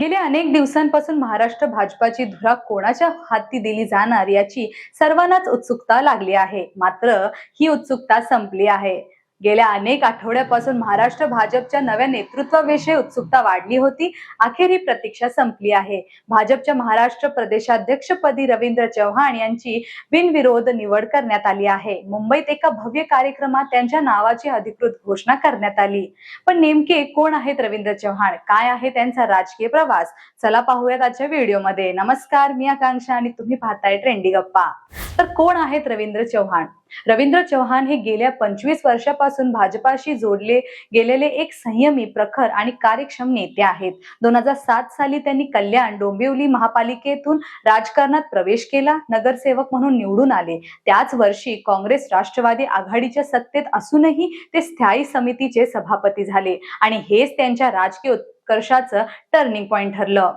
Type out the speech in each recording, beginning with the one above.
गेल्या अनेक दिवसांपासून महाराष्ट्र भाजपाची धुरा कोणाच्या हाती दिली जाणार याची सर्वांनाच उत्सुकता लागली आहे. मात्र ही उत्सुकता संपली आहे. गेल्या अनेक आठवड्यापासून महाराष्ट्र भाजपच्या नव्या नेतृत्वाविषयी उत्सुकता वाढली होती. अखेर ही प्रतीक्षा संपली आहे. भाजपच्या महाराष्ट्र प्रदेशाध्यक्षपदी रवींद्र चव्हाण यांची बिनविरोध निवड करण्यात आली आहे. मुंबईत एका भव्य कार्यक्रमात त्यांच्या नावाची अधिकृत घोषणा करण्यात आली. पण नेमके कोण आहेत रवींद्र चव्हाण? काय आहे त्यांचा राजकीय प्रवास? चला पाहूयात आजच्या व्हिडिओमध्ये. नमस्कार मी आकांक्षा आणि तुम्ही पाहताय ट्रेंडी गप्पा. तर कोण आहेत रवींद्र चव्हाण? रवींद्र चव्हाण हे गेल्या पंचवीस वर्षापासून भाजपाशी जोडले गेलेले एक संयमी प्रखर आणि कार्यक्षम नेते आहेत. दोन हजार सात साली त्यांनी कल्याण डोंबिवली महापालिकेतून राजकारणात प्रवेश केला नगरसेवक म्हणून निवडून आले. त्याच वर्षी काँग्रेस राष्ट्रवादी आघाडीच्या सत्तेत असूनही ते स्थायी समितीचे सभापती झाले आणि हेच त्यांच्या राजकीय उत्कर्षाचं टर्निंग पॉइंट ठरलं.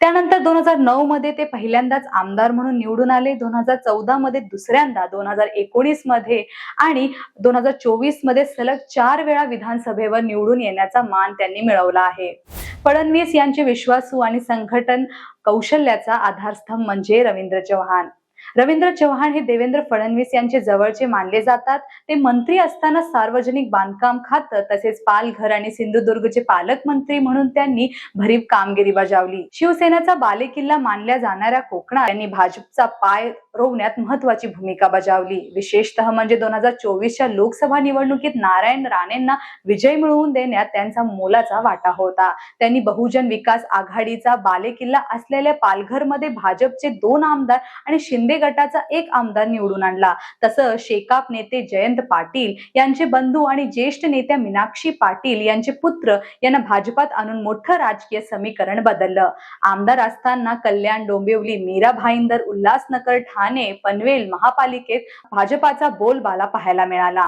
त्यानंतर दोन हजार नऊ मध्ये ते पहिल्यांदाच आमदार म्हणून निवडून आले दोन हजार चौदा मध्ये दुसऱ्यांदा दोन हजार एकोणीसमध्ये आणि दोन हजार चोवीसमध्ये सलग चार वेळा विधानसभेवर निवडून येण्याचा मान त्यांनी मिळवला आहे. फडणवीस यांचे विश्वासू आणि संघटन कौशल्याचा आधारस्तंभ म्हणजे रवींद्र चव्हाण. रवींद्र चव्हाण हे देवेंद्र फडणवीस यांचे जवळचे मानले जातात. ते मंत्री असताना सार्वजनिक बांधकाम खातं तसेच पालघर आणि सिंधुदुर्गचे पालकमंत्री म्हणून त्यांनी भरीव कामगिरी बजावली. शिवसेनेचा बालेकिल्ला मानल्या जाणाऱ्या कोकणात यांनी भाजपचा पाय रोवण्यात महत्वाची भूमिका बजावली. विशेषतः म्हणजे दोन हजार चोवीसच्या लोकसभा निवडणुकीत नारायण राणेंना विजय मिळवून देण्यात त्यांचा मोलाचा वाटा होता. त्यांनी बहुजन विकास आघाडीचा बालेकिल्ला असलेल्या पालघरमध्ये भाजपचे दोन आमदार आणि शिंदे गटाचा एक आमदार निवडून आणला. तसं शेकाप नेते जयंत पाटील यांचे बंधू आणि ज्येष्ठ नेत्या मीनाक्षी पाटील यांचे पुत्र यांना भाजपात आणून मोठं राजकीय समीकरण बदललं. आमदार असताना कल्याण डोंबिवली मीरा भाईंदर उल्हासनगर ठाणे पनवेल महापालिकेत भाजपाचा बोलबाला पाहायला मिळाला.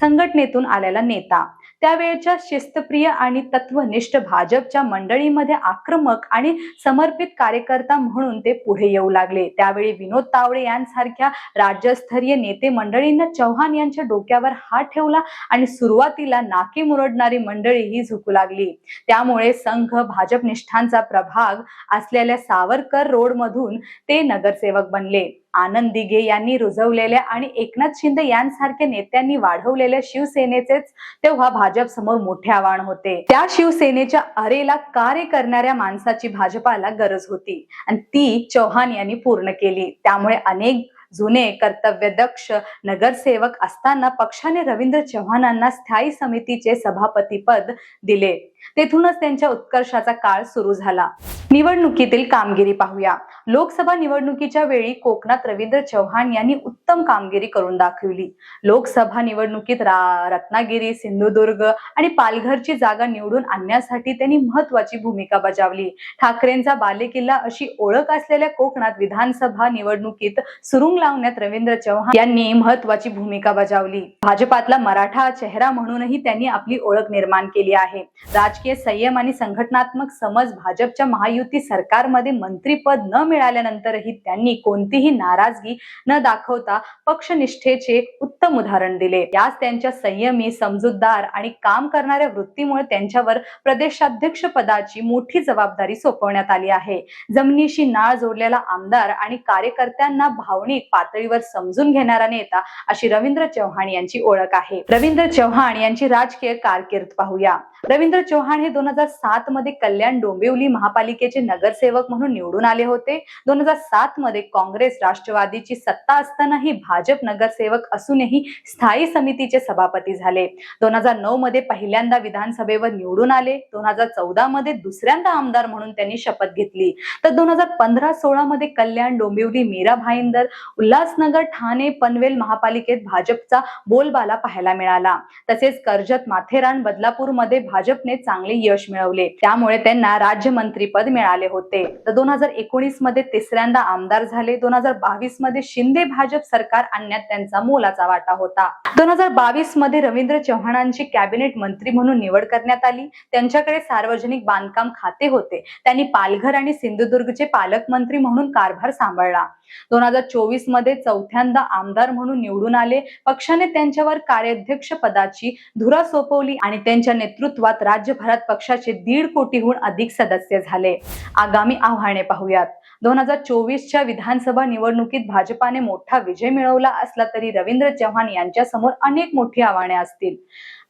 संघटनेतून आलेला नेता. त्यावेळच्या शिस्तप्रिय आणि तत्वनिष्ठ भाजपच्या मंडळीमध्ये आक्रमक आणि समर्पित कार्यकर्ता म्हणून ते पुढे येऊ लागले. त्यावेळी विनोद तावडे यांसारख्या राज्यस्तरीय नेते मंडळींना चव्हाण यांच्या डोक्यावर हात ठेवला आणि सुरुवातीला नाके मुरडणारी मंडळी ही झुकू लागली. त्यामुळे संघ भाजप निष्ठांचा प्रभाग असलेल्या सावरकर रोड मधून ते नगरसेवक बनले. आनंद दिघे यांनी रुजवलेल्या आणि एकनाथ शिंदे यांसारख्या नेत्यांनी वाढवलेल्या शिवसेनेचेच तेव्हा भाजप समोर मोठे आव्हान होते. त्या शिवसेनेच्या अरेला कार्य करणाऱ्या माणसाची भाजपाला गरज होती. आणि ती चौहान यांनी पूर्ण केली. त्यामुळे अनेक जुने कर्तव्यदक्ष नगरसेवक असताना पक्षाने रवींद्र चव्हाणांना स्थायी समितीचे सभापती पद दिले. तेथूनच त्यांच्या उत्कर्षाचा काळ सुरू झाला. निवडणुकीतील कामगिरी पाहूया. लोकसभा निवडणुकीच्या वेळी कोकणात रवींद्र चव्हाण यांनी उत्तम कामगिरी करून दाखवली. लोकसभा निवडणुकीत रत्नागिरी सिंधुदुर्ग आणि पालघरची जागा निवडून आणण्यासाठी त्यांनी महत्वाची भूमिका बजावली. ठाकरेंचा बालेकिल्ला अशी ओळख असलेल्या कोकणात विधानसभा निवडणुकीत सुरुंग लावण्यात रवींद्र चव्हाण यांनी महत्वाची भूमिका बजावली. भाजपातला मराठा चेहरा म्हणूनही त्यांनी आपली ओळख निर्माण केली आहे. राजकीय संयम आणि संघटनात्मक समज भाजपच्या महायुती सरकारमध्ये मंत्रीपद न मिळाल्यानंतरही त्यांनी कोणतीही नाराजगी न दाखवता पक्षनिष्ठेचे उत्तम उदाहरण दिले. याच त्यांच्या संयमी समजूतदार आणि काम करणाऱ्या वृत्तीमुळे त्यांच्यावर प्रदेशाध्यक्ष पदाची मोठी जबाबदारी सोपवण्यात आली आहे. जमिनीशी नाळ जोडलेला आमदार आणि कार्यकर्त्यांना भावनिक पातळीवर समजून घेणारा नेता अशी रवींद्र चव्हाण यांची ओळख आहे. रवींद्र चव्हाण यांची राजकीय कारकीर्द पाहूया. रवींद्र चव्हाण हे दोन हजार सात मध्ये कल्याण डोंबिवली महापालिकेचे नगरसेवक म्हणून निवडून आले होते. दोन हजार सात मध्ये काँग्रेस राष्ट्रवादीची सत्ता असतानाही भाजप नगरसेवक असूनही स्थायी समितीचे सभापती झाले. दोन हजार नऊ मध्ये पहिल्यांदा विधानसभेवर निवडून आले. दोन हजार चौदा मध्ये दुसऱ्यांदा आमदार म्हणून त्यांनी शपथ घेतली. तर दोन हजार पंधरा सोळा मध्ये कल्याण डोंबिवली मीरा भाईंदर उल्हासनगर ठाणे पनवेल महापालिकेत भाजपचा बोलबाला पाहायला मिळाला. तसेच कर्जत माथेरान बदलापूरमध्ये भाजपने चांगले यश मिळवले. त्यामुळे त्यांना राज्यमंत्रीपद मिळाले होते. तर दोन हजार एकोणीसमध्ये तिसऱ्यांदा आमदार झाले. दोन हजार बावीसमध्ये शिंदे भाजप सरकार आणण्यात त्यांचा मोलाचा वाटा होता. दोन हजार बावीसमध्ये रवींद्र चव्हाणांची कॅबिनेट मंत्री म्हणून निवड करण्यात आली. त्यांच्याकडे सार्वजनिक बांधकाम खाते होते. त्यांनी पालघर आणि सिंधुदुर्गचे पालकमंत्री म्हणून कारभार सांभाळला. दोन हजार चोवीसमध्ये चौथ्यांदा आमदार म्हणून निवडून आले. पक्षाने त्यांच्यावर कार्याध्यक्ष पदाची धुरा सोपवली आणि त्यांच्या नेतृत्व नेतृत्वात राज्यभरात पक्षाचे दीड कोटीहून अधिक सदस्य झाले. आगामी आव्हाने पाहूयात. दोन हजार चोवीसच्या विधानसभा निवडणुकीत भाजपाने मोठा विजय मिळवला असला तरी रवींद्र चव्हाण यांच्या समोर अनेक मोठी आव्हाने असतील.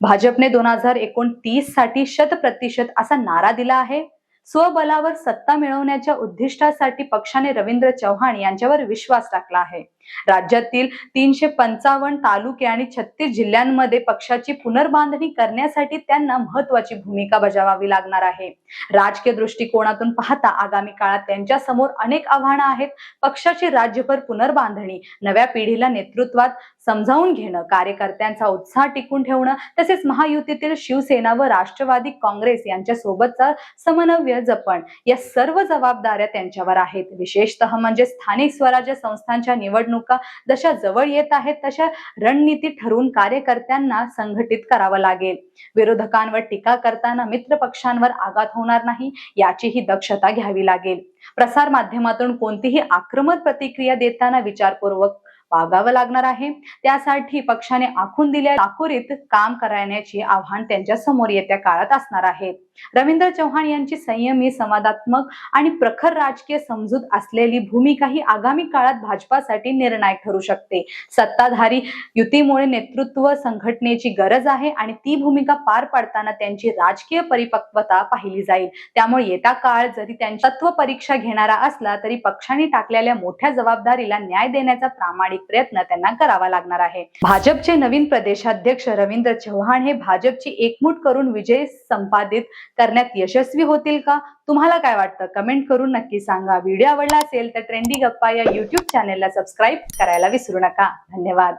भाजपने दोन हजार एकोणतीससाठी शत प्रतिशत असा नारा दिला आहे. स्वबलावर सत्ता मिळवण्याच्या उद्दिष्टासाठी पक्षाने रवींद्र चव्हाण यांच्यावर विश्वास टाकला आहे. राज्यातील तीनशे पंचावन्न तालुके आणि छत्तीस जिल्ह्यांमध्ये पक्षाची पुनर्बांधणी करण्यासाठी त्यांना महत्वाची भूमिका बजावावी लागणार आहे. राजकीय दृष्टिकोनातून पाहता आगामी काळात त्यांच्यासमोर अनेक आव्हानं आहेत. पक्षाची राज्यभर पुनर्बांधणी नव्या पिढीला नेतृत्वात समजावून घेणं कार्यकर्त्यांचा उत्साह टिकून ठेवणं तसेच महायुतीतील शिवसेना व राष्ट्रवादी काँग्रेस यांच्या सोबतचा समन्वय जपण या सर्व जबाबदाऱ्या त्यांच्यावर आहेत. विशेषतः म्हणजे स्थानिक स्वराज्य संस्थांच्या निवडणूक जशा जवळ येत आहेत तशा रणनीती ठरवून कार्यकर्त्यांना संघटित करावं लागेल. विरोधकांवर टीका करताना मित्र पक्षांवर आघात होणार नाही याचीही दक्षता घ्यावी लागेल. प्रसार माध्यमातून कोणतीही आक्रमक प्रतिक्रिया देताना विचारपूर्वक वागावं लागणार आहे. त्यासाठी पक्षाने आखून दिल्या चाकोरीत काम करण्याचे आव्हान त्यांच्यासमोर येत्या काळात असणार आहे. रवींद्र चव्हाण यांची संयमी संवादात्मक आणि प्रखर राजकीय समजूत असलेली भूमिका ही आगामी काळात भाजपासाठी निर्णायक ठरू शकते. सत्ताधारी युतीमुळे नेतृत्व संघटनेची गरज आहे आणि ती भूमिका पार पाडताना त्यांची राजकीय परिपक्वता पाहिली जाईल. त्यामुळे येता काळ जरी त्यांच्या तत्व परीक्षा घेणारा असला तरी पक्षाने टाकलेल्या मोठ्या जबाबदारीला न्याय देण्याचा प्रामाणिक प्रयत्न त्यांना करावा लागणार आहे. भाजपचे नवीन प्रदेशाध्यक्ष रवींद्र चव्हाण हे भाजपची एकमूट करून विजय संपादित करण्यात यशस्वी होतील का? तुम्हाला काय वाटतं? कमेंट करून नक्की सांगा. व्हिडिओ आवडला असेल तर ट्रेंडी गप्पा या युट्यूब चॅनेलला सबस्क्राईब करायला विसरू नका. धन्यवाद.